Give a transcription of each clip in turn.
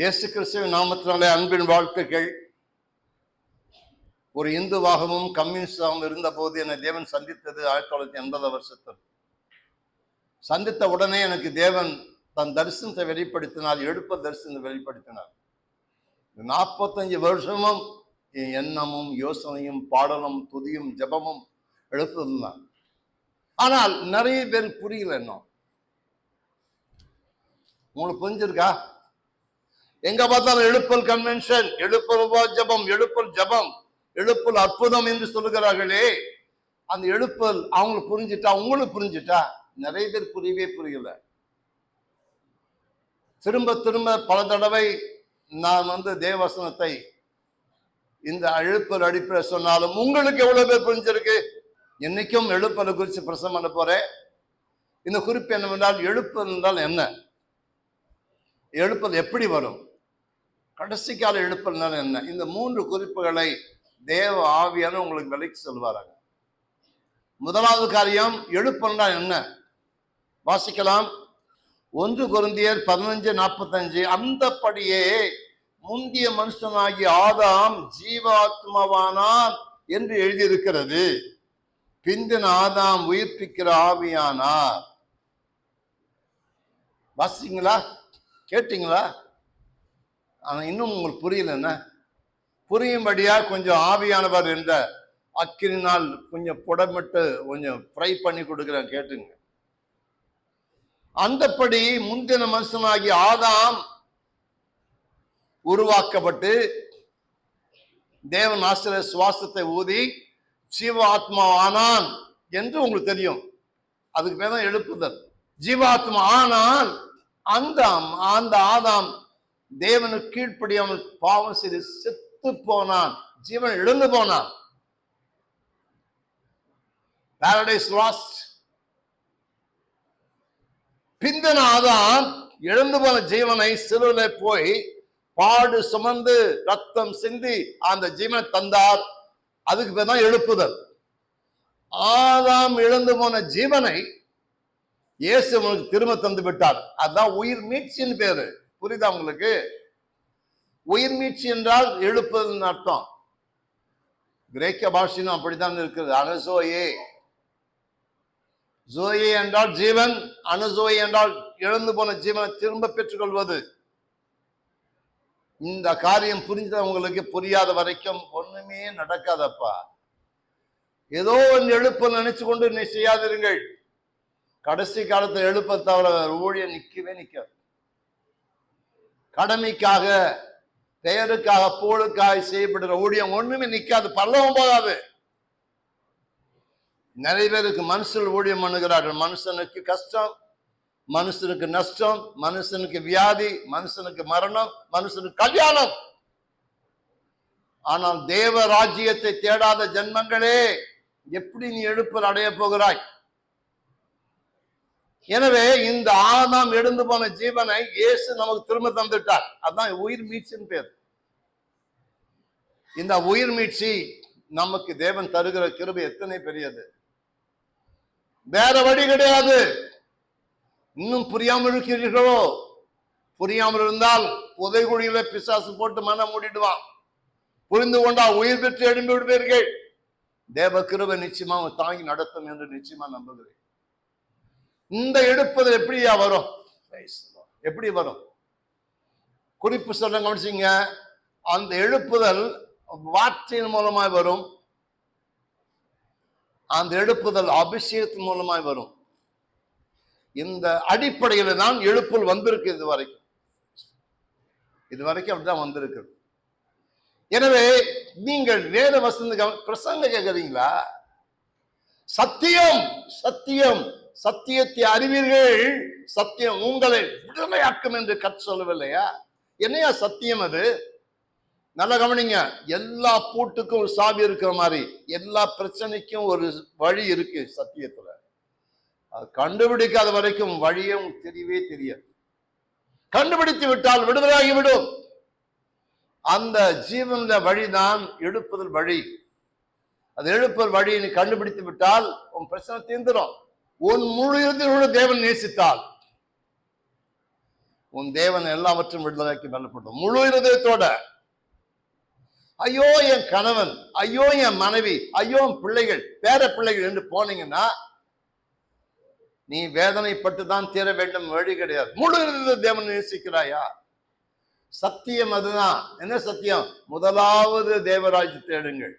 இயேசு கிறிஸ்துவின் நாமத்தினாலே அன்பின் வாழ்த்துக்கள். ஒரு இந்துவாகவும் கம்யூனிஸ்டாகவும் இருந்தபோது என்னை தேவன் சந்தித்தது ஆயிரத்தி தொள்ளாயிரத்தி எண்பது வருஷத்தில். சந்தித்த உடனே எனக்கு தேவன் தன் தரிசனத்தை வெளிப்படுத்தினார் எழுப்ப தரிசனத்தை வெளிப்படுத்தினார். நாற்பத்தஞ்சு வருஷமும் என் எண்ணமும் யோசனையும் பாடலும் துதியும் ஜெபமும் தான் ஆனால் நிறைய பேர் புரியல இன்னும். உங்களுக்கு புரிஞ்சிருக்கா? எங்க பார்த்தாலும் எழுப்பல் கன்வென்ஷன் எழுப்பல் ஜபம் எழுப்பல் ஜபம் எழுப்பல் அற்புதம் என்று சொல்லுகிறார்களே. அந்த எழுப்பல் அவங்களுக்கு புரிஞ்சுட்டா உங்களுக்கு புரிஞ்சுட்டா நிறைய பேர் புரியவே புரியல. திரும்ப திரும்ப பல தடவை நான் வந்து தேவசனத்தை இந்த எழுப்பல் அடிப்படை சொன்னாலும் உங்களுக்கு எவ்வளவு பேர் புரிஞ்சிருக்கு? என்னைக்கும் எழுப்பலை குறித்து பிரசம் பண்ண போறேன். இந்த குறிப்பு என்னவென்றால் எழுப்பல் என்றால் என்ன? எழுப்பல் எப்படி வரும்? கடைசி கால எழுப்பல்னால என்ன? இந்த மூன்று குறிப்புகளை தேவ ஆவியான உங்களுக்கு விலைக்கு சொல்வாராங்க முதலாவது காரியம் எழுப்பல்னா என்ன? வாசிக்கலாம். ஒன்று குருந்தியர் பதினஞ்சு நாற்பத்தஞ்சு அந்தப்படியே முந்திய மனுஷனாகிய ஆதாம் ஜீவாத்மாவானான் என்று எழுதியிருக்கிறது. பிந்தின ஆதாம் உயிர்ப்பிக்கிற ஆவியானார். வாசிங்களா கேட்டீங்களா? ஆனால் இன்னும் உங்களுக்கு புரியல என்ன? கொஞ்சம் ஆவியானவர் என்ற அக்கினால் கொஞ்சம் புடமிட்டு கொஞ்சம் ஃப்ரை பண்ணி கொடுக்குறேன் கேட்டுங்க. அந்தப்படி முந்தின மனுஷனாகி ஆதாம் உருவாக்கப்பட்டு தேவன் ஆசிரியர் சுவாசத்தை ஊதி ஜீவ ஆத்மா ஆனான் என்று உங்களுக்கு தெரியும். அதுக்கு பேர் தான் எழுப்புதல். ஜீவாத்மா ஆனால் அந்த அந்த ஆதாம் தேவனுக்கு கீழ்ப்படியாமல் பாவம் செய்து செத்து போனான். ஜீவன் இழந்து போனான். பாரடைஸ் லாஸ்ட் பிந்தன ஆதான் இழந்து போன ஜீவனை சிலுவில போய் பாடு சுமந்து ரத்தம் சிந்தி அந்த ஜீவனை தந்தார். அதுக்கு பேர் தான் எழுப்புதல். ஆதாம் இழந்து போன ஜீவனை இயேசு உங்களுக்கு திரும்ப தந்து விட்டார் அதான் உயிர் மீட்சின்னு பேரு. புரியுதா உங்களுக்கு? உயிர் மீட்சி என்றால் எழுப்புதல் அர்த்தம். கிரேக்க பாஷையும் அப்படித்தான் இருக்குது. அனசோயே ஜோயே என்றால் ஜீவன் அனுசோயே என்றால் இழந்து போன ஜீவனை திரும்ப பெற்றுக்கொள்வது. இந்த காரியம் புரிஞ்சவங்களுக்கு புரியாத வரைக்கும் ஒண்ணுமே நடக்காதப்பா. ஏதோ ஒன்று எழுப்ப நினைச்சு கொண்டு நீ செய்யாதிருங்கள் கடைசி காலத்துல எழுப்ப தவிர ஊழியம் நிக்கவே நிற்காது கடமைக்காக பெயருக்காக போலுக்காக செய்யப்படுற ஊழியம் ஒண்ணுமே நிக்காது பல்லவும் போகாது. நிறைய பேருக்கு மனுஷன் ஊழியம் பண்ணுகிறார்கள். மனுஷனுக்கு கஷ்டம் மனுஷனுக்கு நஷ்டம் மனுஷனுக்கு வியாதி மனுஷனுக்கு மரணம் மனுஷனுக்கு கல்யாணம். ஆனால் தேவ ராஜ்யத்தை தேடாத ஜென்மங்களே எப்படி நீ எழுப்பல் அடைய போகிறாய்? எனவே இந்த ஆதாம் எழுந்து போன ஜீவனை இயேசு நமக்கு திரும்ப தந்துட்டார். அதான் உயிர் மீட்சின்னு பேர். இந்த உயிர் மீட்சி நமக்கு தேவன் தருகிற கிருபை எத்தனை பெரியது. வேற வழி கிடையாது. இன்னும் புரியாமல் இருக்கிறீர்களோ? புரியாமல் இருந்தால் புதைகுழியில பிசாசு போட்டு மனம் மூடிடுவான் புரிந்து கொண்டால் உயிர் பெற்று எழும்பி விடுவீர்கள். தேவ கிருபை நிச்சயமா தாங்கி நடத்தும் என்று நிச்சயமா நம்புகிறேன். இந்த எடுப்பது எப்படியா வரும்? எப்படி வரும்? குறிப்பு சொல்ல கவனிச்சிங்க அந்த எழுப்புதல் வார்த்தையின் மூலமாய் வரும். அந்த எழுப்புதல் அபிஷேகத்தின் மூலமாய் வரும். இந்த அடிப்படையில தான் எழுப்புல் வந்திருக்கு இது வரைக்கும். இது வரைக்கும் அப்படிதான் வந்திருக்கு. எனவே நீங்கள் வேத வசந்த பிரசங்க கேட்குறீங்களா சத்தியம் சத்தியம். சத்தியத்தை அறிவீர்கள் சத்தியம் உங்களை விடுதலையாக்கும் என்று கற்று சொல்லவில்லையா? என்னையா சத்தியம் அது? நல்லா கவனிங்க எல்லா பூட்டுக்கும் ஒரு சாவி இருக்கிற மாதிரி எல்லா பிரச்சனைக்கும் ஒரு வழி இருக்கு சத்தியத்துல. அது கண்டுபிடிக்காத வரைக்கும் வழியும் தெரியவே தெரியாது. கண்டுபிடித்து விட்டால் விடுதலையாகி விடும் அந்த ஜீவன வழிதான் எடுப்பதில் வழி. அது எழுப்பர் வழியை நீ கண்டுபிடித்து விட்டால் உன் பிரச்சனை தீர்ந்துடும் உன் முழு இறுதியோடு தேவன் நேசித்தால். உன் தேவன் எல்லாவற்றும் விடுதலைக்கு பலப்படும் முழு இருதயத்தோட. ஐயோ என் கணவன். ஐயோ என் மனைவி. ஐயோ என் பிள்ளைகள். பேர பிள்ளைகள் என்று போனீங்கன்னா நீ வேதனைப்பட்டு தான் தீர வேண்டும். வழி கிடையாது. முழு இருந்த தேவன் நேசிக்கிறாயா? சத்தியம் அதுதான். என்ன சத்தியம்? முதலாவது தேவராஜ் தேடுங்கள்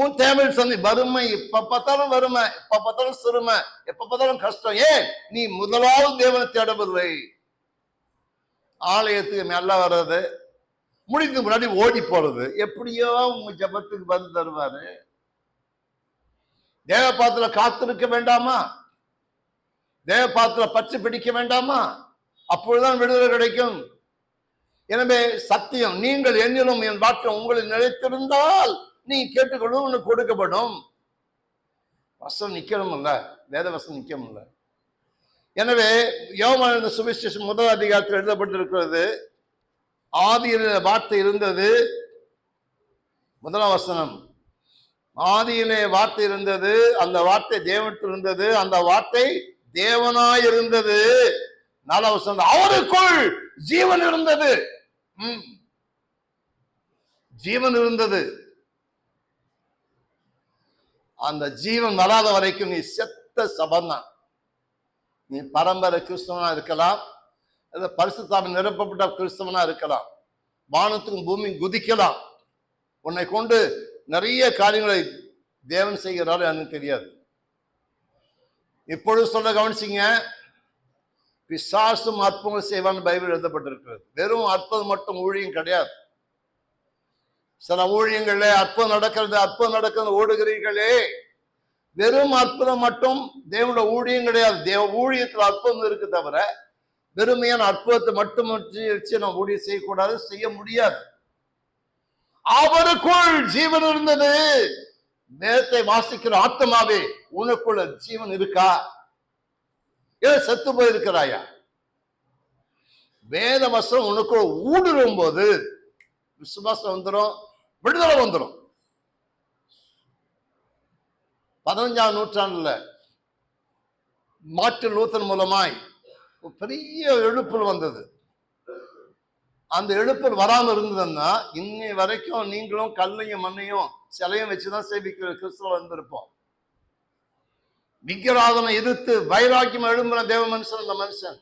உன் தேவை சந்தி வறுமை எப்ப பார்த்தாலும் வறுமை எப்ப பார்த்தாலும் சிறுமை எப்ப பார்த்தாலும் கஷ்டம். ஏன்? நீ முதலாவது தேவனை தேடவில்லை ஆலயத்துக்கு மேல வர்றது முடிக்கு முன்னாடி ஓடி போறது. எப்படியோ உங்க ஜபத்துக்கு வந்து தருவாரு. தேவ பாத்திர காத்திருக்க வேண்டாமா? தேவ பாத்திர பற்றி பிடிக்க வேண்டாமா? அப்பொழுதுதான் விடுதலை கிடைக்கும். எனவே சத்தியம் நீங்கள் என்னிலும் என் வாக்கியம் உங்களில் நிலைத்திருந்தால் நீ கேட்டுக்கொள்ளும் உனக்கு கொடுக்கப்படும். வசம் நிக்கணும்ல வேத வசம் நிக்கணும்ல. எனவே யோமான இந்த சுவிசேஷம் முதல் அதிகாரத்தில் எழுதப்பட்டிருக்கிறது ஆதியில் வார்த்தை இருந்தது. முதலாம் வசனம் ஆதியிலே வார்த்தை இருந்தது அந்த வார்த்தை தேவனிடத்தில் இருந்தது அந்த வார்த்தை தேவனாய் இருந்தது. நாலாம் வசனம் அவருக்குள் ஜீவன் இருந்தது. ம். ஜீவன் இருந்தது. அந்த ஜீவன் வராத வரைக்கும் நீ செத்த சபந்தான். நீ பரம்பரை கிறிஸ்தவனா இருக்கலாம் அல்லது பரிசுத்தாம நிரப்பப்பட்ட கிறிஸ்தவனா இருக்கலாம் வானத்துக்கும் பூமி குதிக்கலாம். உன்னை கொண்டு நிறைய காரியங்களை தேவன் செய்கிறாரு எனக்கு தெரியாது. இப்பொழுது சொல்ல கவனிச்சிங்க பிசாசும் அற்புதம் செய்வான்னு பைபிள் எழுதப்பட்டிருக்கிறது. வெறும் அற்புதம் மட்டும் ஊழியம் கிடையாது. சில ஊழியங்கள்ல அற்புதம் நடக்கிறது அற்புதம் நடக்கிறது ஓடுகிறீர்களே. வெறும் அற்புதம் மட்டும் தேவனோட ஊழியம் கிடையாது. தேவ ஊழியத்துல அற்புதம் இருக்கு தவிர வெறுமையான அற்புதத்தை மட்டும் வச்சு வச்சு நம்ம ஊழியம் செய்யக்கூடாது செய்ய முடியாது. அவருக்குள் ஜீவன் இருந்தது. நேரத்தை வாசிக்கிற ஆத்மாவே உனக்குள்ள ஜீவன் இருக்கா? ஏன் செத்து போயிருக்கிறாயா? வேத வசனம் உனக்குள்ள ஊடுருவும் போது விசுவாசம் வந்துடும் விடுதலை வந்துடும் பதினஞ்சாம் நூற்றாண்டுல மாற்று லூத்தன் மூலமாய் ஒரு பெரிய எழுப்புல் வந்தது. அந்த எழுப்புல் வராம இருந்ததுன்னா இன்னை வரைக்கும் நீங்களும் கல்லையும் மண்ணையும் சிலையும் வச்சுதான் சேவிக்கிற கிறிஸ்தவ வந்திருப்போம். விக்கிராதனை எதிர்த்து வைராக்கியம் எழும்புற தேவ மனுஷன் அந்த மனுஷன்.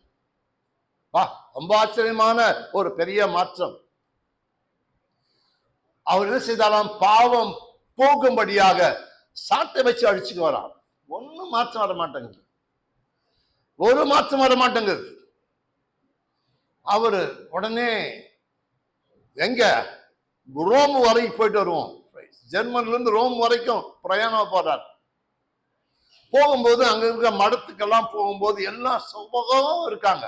வா ரொம்ப ஆச்சரியமான ஒரு பெரிய மாற்றம். அவர் என்ன செய்தாலாம் பாவம் போகும்படியாக சாட்டை வச்சு அடிச்சுக்கு வரான் ஒண்ணும் மாற்றம் வர மாட்டேங்குது. ஒரு மாற்றம் வர மாட்டேங்குது. அவரு உடனே எங்க? ரோம் வரைக்கும் போயிட்டு வருவோம். ஜெர்மன்லேருந்து ரோம் வரைக்கும் பிரயாணம் போறார். போகும்போது அங்க இருக்க மடத்துக்கெல்லாம் போகும்போது எல்லாம் சுபகம் இருக்காங்க.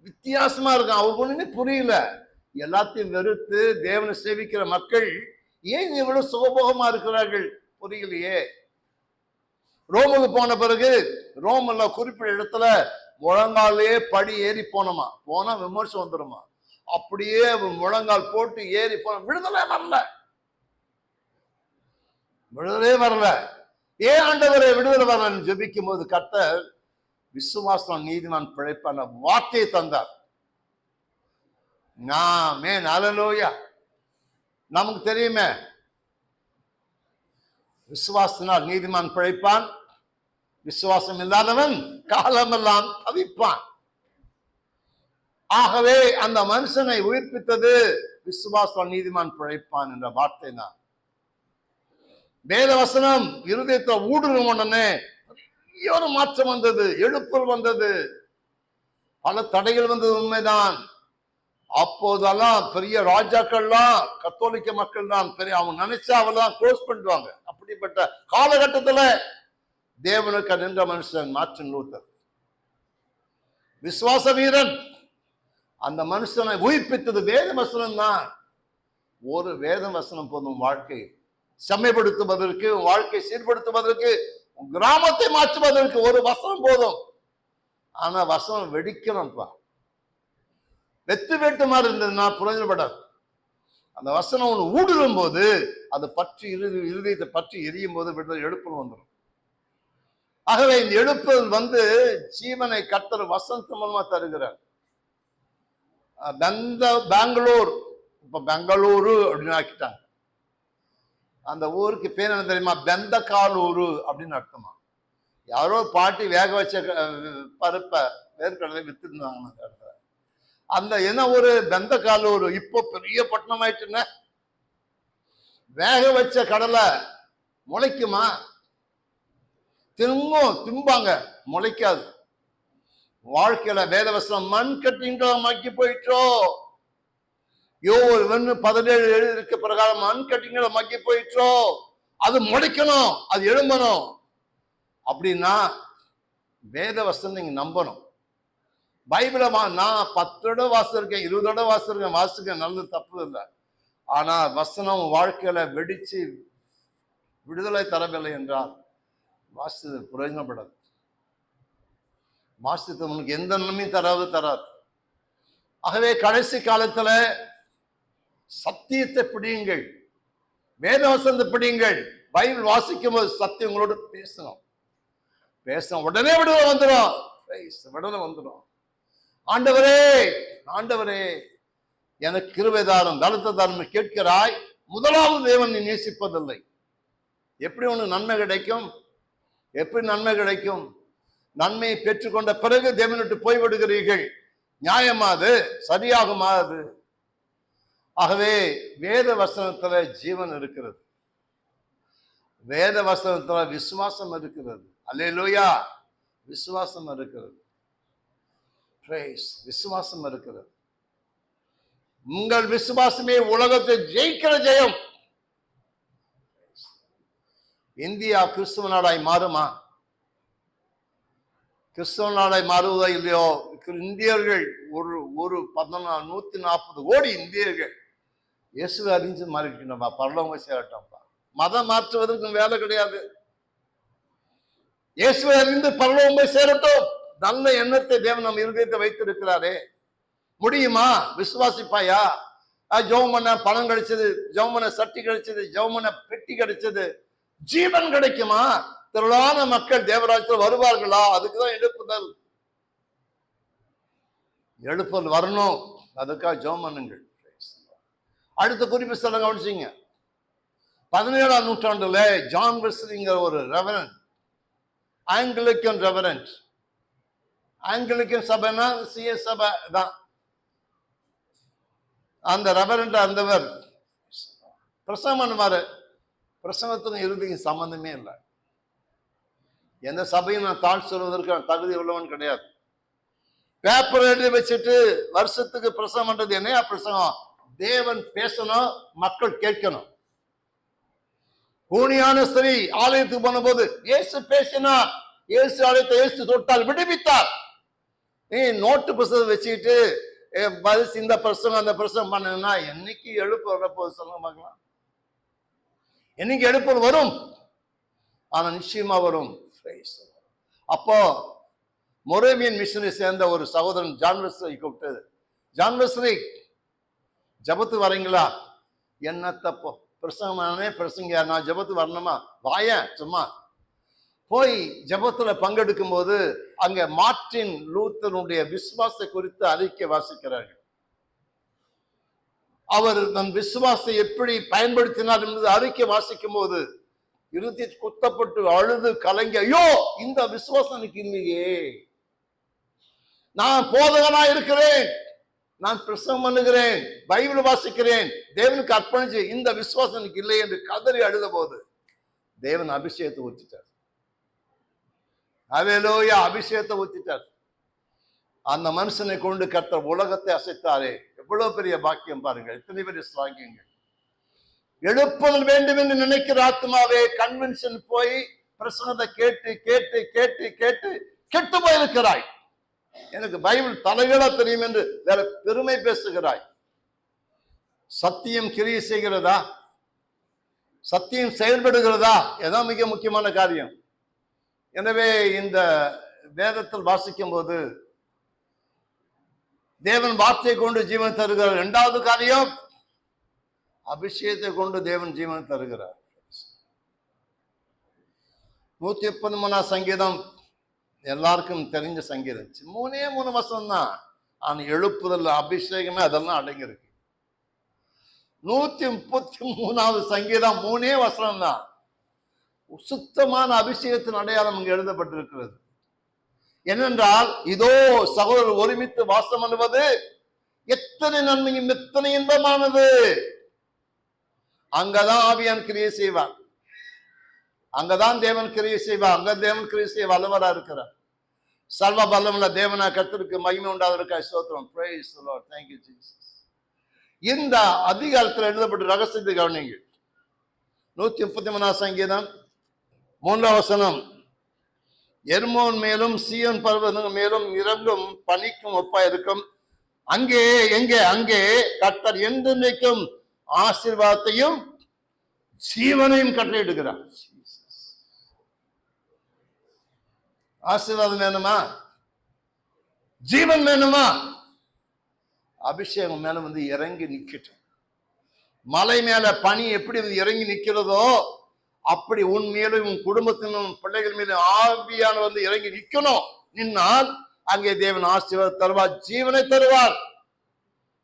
வித்தியாசமா இருக்கான் அவருக்கு ஒன்றுமே புரியல. எல்லாத்தையும் வெறுத்து தேவனை சேவிக்கிற மக்கள் ஏன் இவ்வளவு சுகபோகமா இருக்கிறார்கள்? புரியலையே. ரோமுக்கு போன பிறகு ரோம்ல குறிப்பிட்ட இடத்துல முழங்காலே படி ஏறி போனோமா? போனா விமர்சனம் வந்துருமா? அப்படியே முழங்கால் போட்டு ஏறி போன விடுதலை வரல. விடுதலே வரல. ஏன் ஆண்டவரை விடுதலை வரலன்னு ஜபிக்கும் போது கர்த்தர் விசுவாசம் நீதிமான் பிழைப்பான வார்த்தையை தந்தார். நாமே நலலோயா நமக்கு தெரியுமே. விசுவாசத்தினால் நீதிமான் பிழைப்பான். விசுவாசம் இல்லாதவன் காலமெல்லாம் தவிப்பான். ஆகவே அந்த மனுஷனை உயிர்ப்பித்தது விசுவாசம் நீதிமான் பிழைப்பான் என்ற வார்த்தை தான். வேத வசனம் இருதயத்தை ஊடுருவ உடனே பெரிய ஒரு மாற்றம் வந்தது எழுப்புதல் வந்தது. பல தடைகள் வந்தது உண்மைதான். அப்போதெல்லாம் பெரிய ராஜாக்கள்லாம் கத்தோலிக்க மக்கள் தான் பெரிய அவங்க நினைச்சா அவெல்லாம் க்ளோஸ் பண்ணுவாங்க அப்படிப்பட்ட காலகட்டத்துல தேவனுக்கு நின்ற மனுஷன் மார்ட்டின் லூத்தர் விசுவாச வீரன். அந்த மனுஷனை உயிர்ப்பித்தது வேத வசனம் தான். ஒரு வேத வசனம் போதும் வாழ்க்கை. செம்மைப்படுத்துவதற்கு வாழ்க்கை சீர்படுத்துவதற்கு கிராமத்தை மாற்றுவதற்கு ஒரு வசனம் போதும். ஆனா வசனம் வெடிக்கணும்ப்பா. வெத்து வெட்டு மாதிரி இருந்ததுன்னா புரிஞ்சப்படாது அந்த வசனம் ஒன்று ஊடுருவும் போது அது பற்றி இறுதி இருதயத்தை பற்றி எரியும் போது விடுதலை எழுப்புன்னு வந்துடும் ஆகவே இந்த எழுப்புதல் வந்து ஜீவனை கத்தர் வசந்த மூலமா தருகிறார். பெந்த பெங்களூர் இப்போ பெங்களூரு அப்படின்னு ஆக்கிட்டாங்க. அந்த ஊருக்கு பேர் என்ன தெரியுமா? பெந்தகாலூரு அப்படின்னு அர்த்தமா? யாரோ பாட்டி வேக வச்ச பருப்பை வேர்க்கடலை வித்துருந்தாங்க அந்த இடத்துல. அந்த என்ன ஒரு பெந்தகாலூர் இப்போ பெரிய பட்டணம் ஆயிட்டுன்னு வேக வச்ச கடலை முளைக்குமா? திரும்பவும் திம்பாங்க முளைக்காது. வாழ்க்கையில வேதவசனம் மண் கட்டிங்களா மக்கி போயிட்டோ யோ வெண்ணு பதினேழு எழுதிருக்க பிரகாரம் மண் கட்டிங்களா மக்கி போயிட்டோ அது முளைக்கணும் அது எழும்பணும். அப்படின்னா வேதவசனம் நீங்க நம்பணும். பைபிளை வா நான் பத்து தடவை வாசிருக்கேன் இருபது தடவை வாசிருக்கேன் வாசிக்க நல்லது தப்பு இல்லை. ஆனால் வசனம் வாழ்க்கையில வெடிச்சு விடுதலை தரவில்லை என்றால் வாசித்தது பிரயோஜனப்படாது. வாசித்தது உனக்கு எந்த நன்மையும் தராது தராது. ஆகவே கடைசி காலத்துல சத்தியத்தை பிடியுங்கள். வேதவசனத்தை பிடியுங்கள். பைபிள் வாசிக்கும் போது சத்தியம் உங்களோட பேசணும். பேசணும் உடனே விடுதலை வந்துடும் விடுதலை வந்துடும் ஆண்டவரே ஆண்டவரே எனக்கு கிருபைதாரம் பலத்த தாரம் கேட்கிறாய். முதலாவது தேவன் நீ நேசிப்பதில்லை. எப்படி உனக்கு நன்மை கிடைக்கும்? எப்படி நன்மை கிடைக்கும்? நன்மையை பெற்றுக்கொண்ட பிறகு தேவனிட்டு போய்விடுகிறீர்கள். நியாயமா அது சரியாகுமா அது ஆகவே வேத வசனத்துல ஜீவன் இருக்கிறது. வேத வசனத்துல விசுவாசம் இருக்கிறது. அல்லேலூயா விசுவாசம் இருக்கிறது. பிரேஸ் விசுவாசம் இருக்கிறது. உங்கள் விசுவாசமே உலகத்தை ஜெயிக்கிற ஜெயம். இந்தியா கிறிஸ்துவ நாடாய் மாறுமா? கிறிஸ்தவ நாடாய் மாறுவதா இல்லையோ? இந்தியர்கள் ஒரு ஒரு பதினா நூத்தி நாற்பது கோடி இந்தியர்கள். இயேசுவை அறிஞ்சு மாறிட்டோம்ப்பா பரலவங்க சேரட்டோம்ப்பா. மதம் மாற்றுவதற்கும் வேலை கிடையாது. இயேசுவை அறிந்து பரலவங்க சேரட்டும். நல்ல எண்ணத்தை தேவன் நம்ம இருதயத்தை வைத்திருக்கிறாரே. முடியுமா? விசுவாசிப்பாயா? ஜெபம் பணம் கிடைச்சது ஜெபம் சட்டி கிடைச்சது ஜெபம் பெட்டி கிடைச்சது ஜீவன் கிடைக்குமா? திரளான மக்கள் தேவராஜத்தில் வருவார்களா? அதுக்குதான் எழுப்புதல். எழுப்புதல் வரணும். அதுக்காக ஜோமனுங்கள் அடுத்த குறிப்பு சொல்ல கவனிச்சிங்க. பதினேழாம் நூற்றாண்டுல ஜான் வெஸ்லிங்கிற ஒரு ரெவரன் ஆங்கிலிக்கன் ரெவரன்ட் ஆங்கிலிக்கன் சபைனா சிஎஸ் சபை தான். அந்த ரெவரண்ட் அந்தவர் பிரசவம் பண்ணுவார். பிரசவத்துக்கும் இறுதிக்கு சம்மந்தமே இல்லை. எந்த சபையும் நான் தாழ் சொல்வதற்கு நான் தகுதி உள்ளவன் கிடையாது. பேப்பர் எழுதி வச்சுட்டு வருஷத்துக்கு பிரசவம் பண்றது என்னையா பிரசவம்? தேவன் பேசணும் மக்கள் கேட்கணும். கூணியான ஸ்திரீ ஆலயத்துக்கு போனபோது இயேசு பேசினா இயேசு ஆலயத்தை இயேசு தொட்டால் விடுவித்தார். நீ நோட்டு புத்தகம் வச்சுக்கிட்டு பதில் இந்த பிரசங்கம் அந்த பிரசங்கம் பண்ணுன்னா என்னைக்கு எழுப்பு வரப்போது சொல்லுங்க பார்க்கலாம். என்னைக்கு எழுப்பு வரும்? ஆனா நிச்சயமா வரும். அப்போ மொரேமியன் மிஷனை சேர்ந்த ஒரு சகோதரன் ஜான் கூப்பிட்டது. கூப்பிட்டு ஜான் ஜபத்து வரீங்களா? என்ன தப்போ பிரசங்கமானே பிரசங்க நான் ஜபத்து வரணுமா? வாயேன் சும்மா. போய் ஜபத்துல பங்கெடுக்கும் போது அங்க மார்ட்டின் லூத்தனுடைய விசுவாசத்தை குறித்து அறிக்கை வாசிக்கிறார்கள். அவர் தன் விசுவாசத்தை எப்படி பயன்படுத்தினார் என்பது அறிக்கை வாசிக்கும் போது இறுதி குத்தப்பட்டு அழுது கலங்கி ஐயோ இந்த விசுவாசம் எனக்கு இல்லையே. நான் போதகனா இருக்கிறேன். நான் பிரசவம் பண்ணுகிறேன். பைபிள் வாசிக்கிறேன். தேவனுக்கு அர்ப்பணிச்சு இந்த விசுவாசம் எனக்கு இல்லை என்று கதறி அழுத போது தேவன் அபிஷேகத்தை ஊற்றிட்டார் அவேலோயா அபிஷேகத்தை ஊத்திட்டார். அந்த மனுஷனை கொண்டு கர்த்தர் உலகத்தை அசைத்தாரே. எவ்வளவு பெரிய பாக்கியம் பாருங்க எத்தனை பெரிய சாக்கியங்கள் எழுப்புதல் வேண்டும் என்று நினைக்கிற ஆத்மாவே கன்வென்ஷன் போய் பிரசங்கத்தை கேட்டு கேட்டு கேட்டு கேட்டு கெட்டு போயிருக்கிறாய். எனக்கு பைபிள் தலைகளா தெரியும் என்று வேற பெருமை பேசுகிறாய். சத்தியம் கிரியை செய்கிறதா? சத்தியம் செயல்படுகிறதா? எதான் மிக முக்கியமான காரியம். எனவே இந்த வேதத்தில் வாசிக்கும் போது தேவன் வார்த்தையை கொண்டு ஜீவன் தருகிறார். இரண்டாவது காரியம் அபிஷேகத்தை கொண்டு தேவன் ஜீவன் தருகிறார். நூத்தி முப்பது மூணா சங்கீதம் எல்லாருக்கும் தெரிஞ்ச சங்கீதம். மூணே மூணு வசனம் தான் ஆனால் எழுப்புதல் அபிஷேகமே அதெல்லாம் அடங்கியிருக்கு. நூத்தி முப்பத்தி மூணாவது சங்கீதம் மூணே வசனம் தான் சுத்தமான அபிஷேகத்தின் அடையாளம் இங்கு எழுதப்பட்டிருக்கிறது. என்னென்றால் இதோ சகோதரர் ஒருமித்து வாசம் அணுவது எத்தனை நன்மையும் எத்தனை இன்பமானது? அங்கதான் ஆவியான் கிரியை செய்வார் அங்கதான் தேவன் கிரியை செய்வார் அங்க தேவன் கிரியை செய்ய வல்லவரா இருக்கிறார். சர்வ பலமுள்ள தேவனா கத்திற்கு மகிமை உண்டாவதற்காக சோத்திரம் praise the lord. இந்த அதிகாரத்தில் எழுதப்பட்ட ரகசியத்தை கவனிங்க நூத்தி முப்பத்தி மூணாம் சங்கீதம். மூன்றாம் வசனம். எர்மோன் மேலும் சீயோன் பர்வதங்கள் மேலும் இறங்கும் பனிக்கும் ஒப்பா இருக்கும் அங்கே எங்கே அங்கே கர்த்தர் என்றென்றைக்கும் ஆசீர்வாதத்தையும் ஜீவனையும் கட்டளையிடுகிறார். ஆசீர்வாதம் வேணுமா? ஜீவன் வேணுமா? அபிஷேகம் மேல வந்து இறங்கி நிக்கட்டும் மலை மேல பனி எப்படி வந்து இறங்கி நிக்கிறதோ அப்படி உன் மேலும் உன் குடும்பத்தினும் பிள்ளைகள் மீது ஆவியான வந்து இறங்கி நிற்கணும். நின்னால் அங்கே தேவன் ஆசீர்வாதம் தருவார் ஜீவனை தருவார்.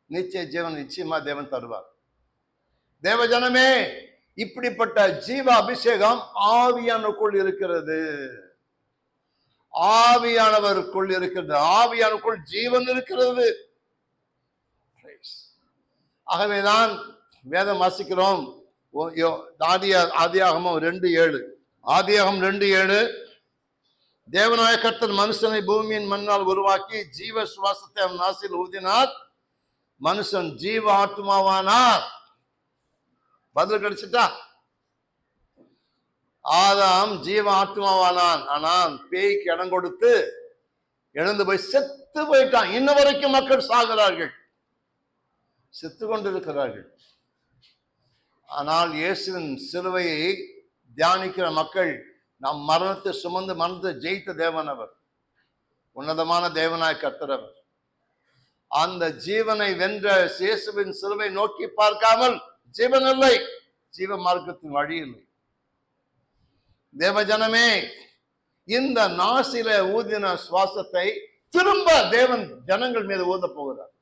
நிச்சய ஜீவன் நிச்சயமா தேவன் தருவார். தேவஜனமே இப்படிப்பட்ட ஜீவ அபிஷேகம் ஆவியானுக்குள் இருக்கிறது. ஆவியானவருக்குள் இருக்கிறது. ஆவியானுக்குள் ஜீவன் இருக்கிறது. ஆகவேதான் வேதம் வாசிக்கிறோம். ஆதியா ஆதியாகமம் ரெண்டு ஏழு. ஆதியாகம் ரெண்டு ஏழு. தேவநாய மனுஷனை பூமியின் மண்ணால் உருவாக்கி ஜீவ சுவாசத்தை அவன் நாசில் ஊதினார். மனுஷன் ஜீவ ஆத்மாவானார் பதில் கிடைச்சிட்டா? ஆதாம் ஜீவ ஆத்மாவானான் ஆனால் பேய்க்கு இடம் கொடுத்து எழுந்து போய் செத்து போயிட்டான். இன்ன வரைக்கும் மக்கள் சாகிறார்கள். செத்து கொண்டிருக்கிறார்கள். ஆனால் இயேசுவின் சிலுவையை தியானிக்கிற மக்கள் நம் மரணத்தை சுமந்து மரணத்தை ஜெயித்த தேவன் அவர். உன்னதமான தேவனாய் கத்துறவர் அந்த ஜீவனை வென்ற இயேசுவின் சிலுவை நோக்கி பார்க்காமல் ஜீவன் இல்லை. ஜீவ மார்க்கத்தின் வழி இல்லை. தேவஜனமே இந்த நாசில ஊதின சுவாசத்தை திரும்ப தேவன் ஜனங்கள் மீது ஊத போகிறார்.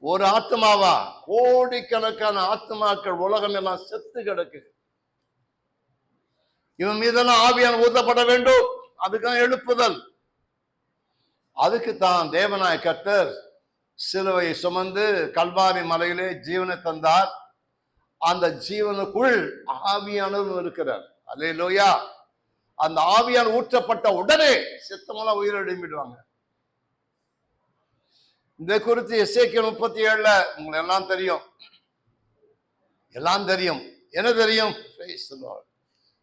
ஒரு ஆத்மாவா? கோடிக்கணக்கான ஆத்மாக்கள் உலகம் எல்லாம் செத்து கிடக்கு. இவன் மீதெல்லாம் ஆவியான் ஊத்தப்பட வேண்டும். அதுக்கான எழுப்புதல். அதுக்கு தான் தேவனாய கத்தர் சிலுவை சுமந்து கல்வாரி மலையிலே ஜீவனை தந்தார். அந்த ஜீவனுக்குள் ஆவியானவர் இருக்கிறார். அதே லோயா அந்த ஆவியான் ஊற்றப்பட்ட உடனே சித்தமெல்லாம் உயிர் இதை இந்த குறித்து எஸ்ஏகே முப்பத்தி ஏழுல உங்களுக்கு எல்லாம் தெரியும். எல்லாம் தெரியும்? என்ன தெரியும்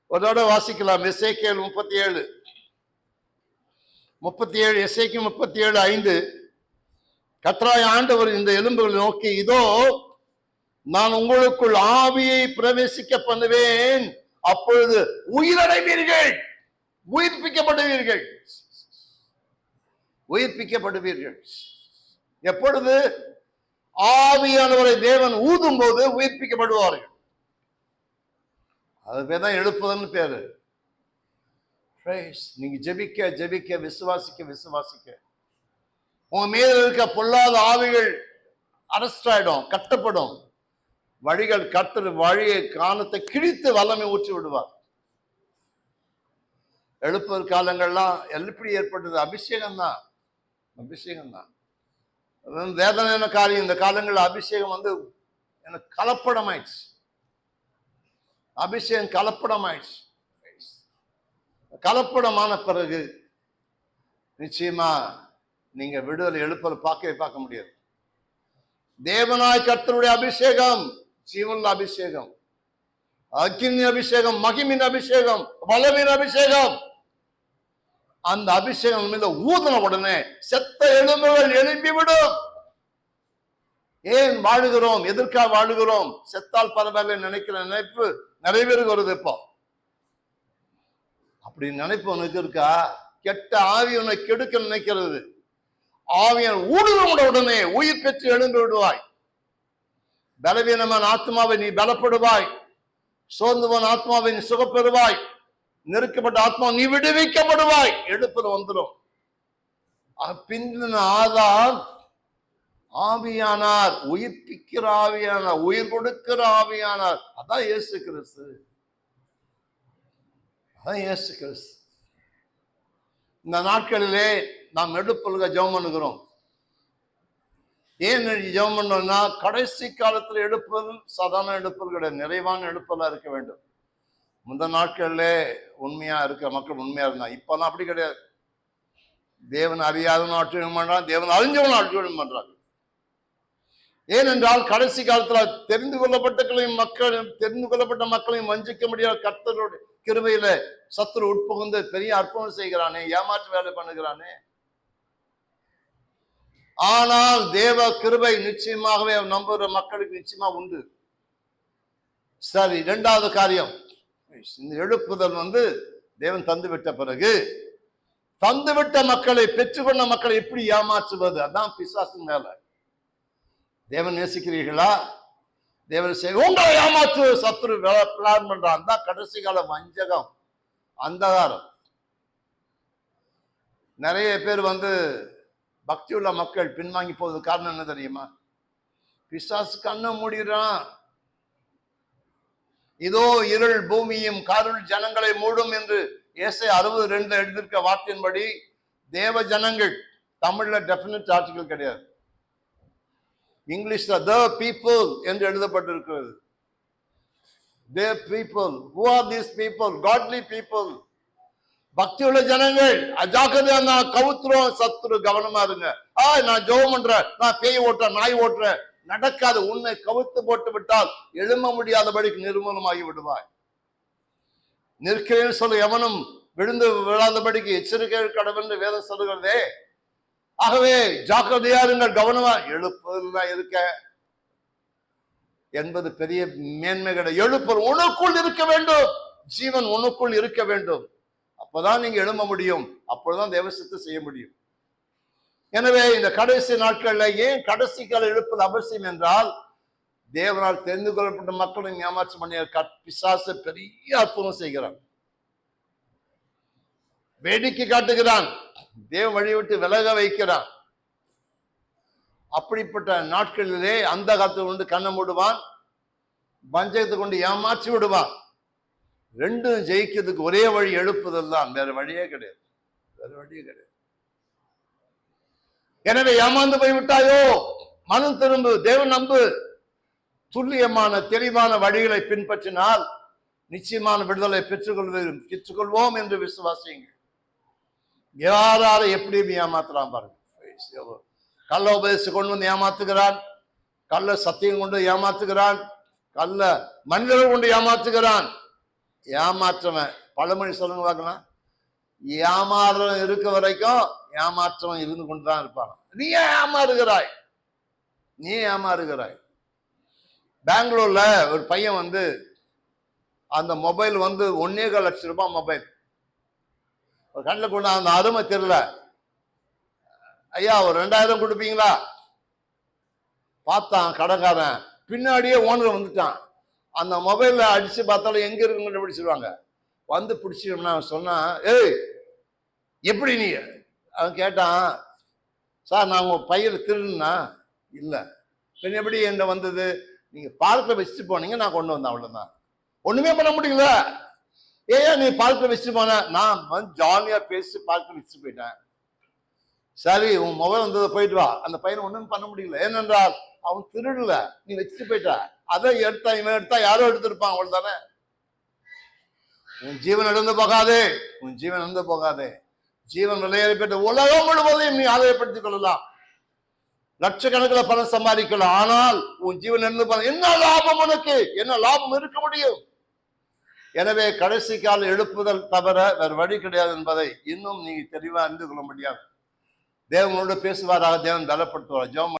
ஒருதோட ஒரு வாசிக்கலாம். எஸ்ஏகே முப்பத்தி ஏழு முப்பத்தி ஏழு எஸ்ஏக்கு முப்பத்தி ஏழு ஐந்து. கத்ராய் ஆண்டவர் இந்த எலும்புகளை நோக்கி இதோ நான் உங்களுக்குள் ஆவியை பிரவேசிக்க பண்ணுவேன். அப்பொழுது உயிரடைவீர்கள். உயிர்ப்பிக்கப்படுவீர்கள். உயிர்ப்பிக்கப்படுவீர்கள். எப்பொழுது? ஆவியானவரை தேவன் ஊதும் போது உயிர்ப்பிக்கப்படுவார்கள். அது பேர் தான் எழுப்புதல்னு பேரு. நீங்க ஜெபிக்க ஜெபிக்க விசுவாசிக்க விசுவாசிக்க. உங்க மீது இருக்க பொல்லாத ஆவிகள் அரெஸ்ட் ஆயிடும் கட்டப்படும். வழிகள் கட்டுற வழியை காணத்தை கிழித்து வல்லமை ஊற்றி விடுவார். எழுப்புதல் காலங்கள்லாம் எப்படி ஏற்பட்டது? அபிஷேகம் தான் அபிஷேகம் தான் வேதனையான காரியம் இந்த காலங்களில் அபிஷேகம் வந்து எனக்கு கலப்படமாயிடுச்சு. அபிஷேகம் கலப்படமாயிடுச்சு. கலப்படமான பிறகு நிச்சயமா நீங்க விடுதலை எழுப்பல் பார்க்கவே பார்க்க முடியாது. தேவனாய் கர்த்தருடைய அபிஷேகம் ஜீவன்ல அபிஷேகம் அக்கினி அபிஷேகம் மகிமின் அபிஷேகம் பலவின் அபிஷேகம். அந்த அபிஷேகம் மீது ஊதின உடனே செத்த எலும்புகள் எழும்பி விடும் ஏன் வாழுகிறோம்? எதற்காக வாழுகிறோம்? செத்தால் பரவாயில்ல நினைக்கிற நினைப்பு நிறைவேறுகிறது இப்போ. அப்படி நினைப்பு உனக்கு இருக்கா? கெட்ட ஆவி உன்னை கெடுக்க நினைக்கிறது. ஆவியன் ஊடுருவிட உடனே உயிர் பெற்று எழுந்து விடுவாய். பலவீனமான ஆத்மாவை நீ பலப்படுவாய். சோர்ந்துவன் ஆத்மாவை நீ சுகப்பெறுவாய். நெருக்கப்பட்ட ஆத்மா நீ விடுவிக்கப்படுவாய். எழுப்புல வந்துடும் பின்ன ஆதான் ஆதார் ஆவியானார் உயிர்ப்பிக்கிற ஆவியானார் உயிர் கொடுக்கிற ஆவியானார். அதான் இயேசு கிறிஸ்து. அதான் இயேசு கிறிஸ்து. இந்த நாட்களிலே நாம் எடுப்பல்க ஜெபம் பண்ணுகிறோம். ஏன் ஜெபம் பண்ணோம்னா கடைசி காலத்துல எடுப்பது சாதாரண எடுப்பல் கிடையாது நிறைவான எடுப்பலா இருக்க வேண்டும். முந்த நாட்களிலே உண்மையா இருக்க மக்கள் உண்மையா இருந்தான் இப்பெல்லாம் அப்படி கிடையாது. தேவன் அறியாதவன் ஆட்சியம் பண்றான் தேவன் அறிஞ்சவன் ஆட்சியம் பண்றாங்க. ஏனென்றால் கடைசி காலத்துல தெரிந்து கொள்ளப்பட்டக்களையும் மக்களையும் தெரிந்து கொள்ளப்பட்ட மக்களையும் வஞ்சிக்க முடியாத கர்த்தருடைய கிருபையில சத்துரு உட்புகுந்து பெரிய அற்புதம் செய்கிறானே ஏமாற்று வேலை பண்ணுகிறானே. ஆனால் தேவ கிருபை நிச்சயமாகவே நம்புகிற மக்களுக்கு நிச்சயமா உண்டு. சரி இரண்டாவது காரியம். இந்த எழுப்புதல் வந்து தேவன் தந்து விட்ட பிறகு தந்துவிட்ட மக்களை பெற்றுக்கொண்ட மக்களை எப்படி ஏமாற்றுவது? அதான் பிசாசு மேல தேவன் நேசிக்கிறீர்களா? தேவன் செய் உங்களை ஏமாற்று சத்துரு பிளான் பண்றான். தான் கடைசி கால வஞ்சகம் அந்தகாரம். நிறைய பேர் வந்து பக்தியுள்ள மக்கள் பின்வாங்கி போவது காரணம் என்ன தெரியுமா? பிசாசு கண்ணை மூடிடுறான். இதோ இருள் பூமியும் காருள் ஜனங்களை மூடும் என்று ஏசை அறுபது ரெண்டு எழுதியிருக்க வார்த்தையின்படி தேவ ஜனங்கள் தமிழ்ல டெபினட் ஆர்டிகல் கிடையாது. இங்கிலீஷ்ல த பீப்புள் என்று எழுதப்பட்டிருக்கிறது. They people who are these people godly people பக்தியுள்ள ஜனங்கள். அஜாக்கிரதையா நான் கவுத்துறோம் சத்துரு கவனமா இருங்க. ஆ நான் ஜெபம் பண்றேன். நான் பேய் ஓட்டுறேன் நாய் ஓட்டுறேன். நடக்காது. உன்னை கவுத்து போட்டு விட்டால் எழும்ப முடியாதபடிக்கு நிர்மூலமாகி விடுவாய். நிற்கிறேன்னு சொல்ல எவனும் விழுந்து விழாதபடிக்கு எச்சரிக்கை கடவுள் வேதம் சொல்லுகிறதே. ஆகவே ஜாக்கிரதையா இருங்கள் கவனமா. எழுப்பதில் இருக்க. என்பது பெரிய மேன்மை கிடையாது எழுப்பல் உனக்குள் இருக்க வேண்டும். ஜீவன் உனக்குள் இருக்க வேண்டும். அப்பதான் நீங்க எழும்ப முடியும். அப்பொழுதுதான் தேவசத்தை செய்ய முடியும். எனவே இந்த கடைசி நாட்கள்ல ஏன் கடைசி கால எழுப்பது அவசியம் என்றால் தேவனால் தெரிந்து கொள்ளப்பட்ட மக்களும் ஏமாற்றம் பண்ணிய பிசாசு பெரிய அற்புதம் செய்கிறான். வேடிக்கை காட்டுகிறான். தேவ வழி விட்டு விலக வைக்கிறான். அப்படிப்பட்ட நாட்களிலே அந்த காத்து கொண்டு கண்ணை மூடுவான் வஞ்சகத்தை கொண்டு ஏமாற்றி விடுவான். ரெண்டும் ஜெயிக்கிறதுக்கு ஒரே வழி எழுப்புதல் தான். வேற வழியே கிடையாது. வேற வழியே கிடையாது. எனவே ஏமாந்து போய் விட்டாயோ மனம் திரும்பு தேவன் நம்பு. துல்லியமான தெளிவான வழிகளை பின்பற்றினால் நிச்சயமான விடுதலை பெற்றுக்கொள்வது பெற்றுக்கொள்வோம் என்று விசுவாசியுங்கள். யாரால எப்படி ஏமாத்துறான் பாருங்க கள்ள உபதேசம் கொண்டு வந்து ஏமாத்துகிறான். கள்ள சத்தியம் கொண்டு ஏமாத்துகிறான். கள்ள மனிதர்கள் கொண்டு ஏமாத்துகிறான். ஏமாற்றவன். பழமொழி சொல்லுங்க பார்க்கலாம். ஏமாறும் இருக்க வரைக்கும் ஏமாற்றம் இருந்து கொண்டு தான் இருப்பான். நீ ஏன் ஏமாறுகிறாய்? நீ ஏமாறுகிறாய்? பெங்களூர்ல ஒரு பையன் வந்து அந்த மொபைல் வந்து ஒன்னே கால் லட்சம் ரூபாய் மொபைல். ஒரு கண்ணில் கொண்டு அந்த அருமை தெரியல. ஐயா ஒரு ரெண்டாயிரம் கொடுப்பீங்களா? பார்த்தான் கடைக்காரன். பின்னாடியே ஓனர் வந்துட்டான். அந்த மொபைலில் அடித்து பார்த்தாலும் எங்கே இருக்குன்னு கண்டுபிடிச்சிருவாங்க. வந்து பிடிச்சிட்டோம்னா அவன் சொன்னான் ஏய் எப்படி நீ? அவன் கேட்டான் சார் நான் உங்கள் பையில திருடுனா? இல்லை. பின்ன எப்படி என்ன வந்தது? நீங்கள் பார்க்க வச்சுட்டு போனீங்க நான் கொண்டு வந்தேன் அவ்வளோதான் ஒன்றுமே பண்ண முடியல. ஏன் நீ பார்க்க வச்சுட்டு போன? நான் வந்து ஜாலியாக பேசி பார்க்க வச்சுட்டு போயிட்டேன். சரி உன் மொபைல் வந்ததை போயிட்டு வா. அந்த பையனை ஒன்றும் பண்ண முடியல. ஏனென்றால் அவன் திருடல. நீ வச்சுட்டு போயிட்ட. அதை எடுத்தா இவன் எடுத்தா யாரோ எடுத்திருப்பான் அவள் தானே உன் ஜீவன் இழந்து போகாதே உன் ஜீவன் இழந்து போகாதே. ஜீவன் நிலையை பெற்ற உலகம் முழுவதையும் நீ ஆதாயப்படுத்திக் கொள்ளலாம். லட்சக்கணக்கில் பணம் சம்பாதிக்கலாம். ஆனால் உன் ஜீவன் இருந்து போக என்ன லாபம் உனக்கு? என்ன லாபம் இருக்க முடியும்? எனவே கடைசி கால எழுப்புதல் தவிர வேறு வழி கிடையாது என்பதை இன்னும் நீங்க தெளிவா அறிந்து கொள்ள முடியாது. தேவனோடு பேசுவாராக. தேவன் பலப்படுத்துவார் ஜெபம்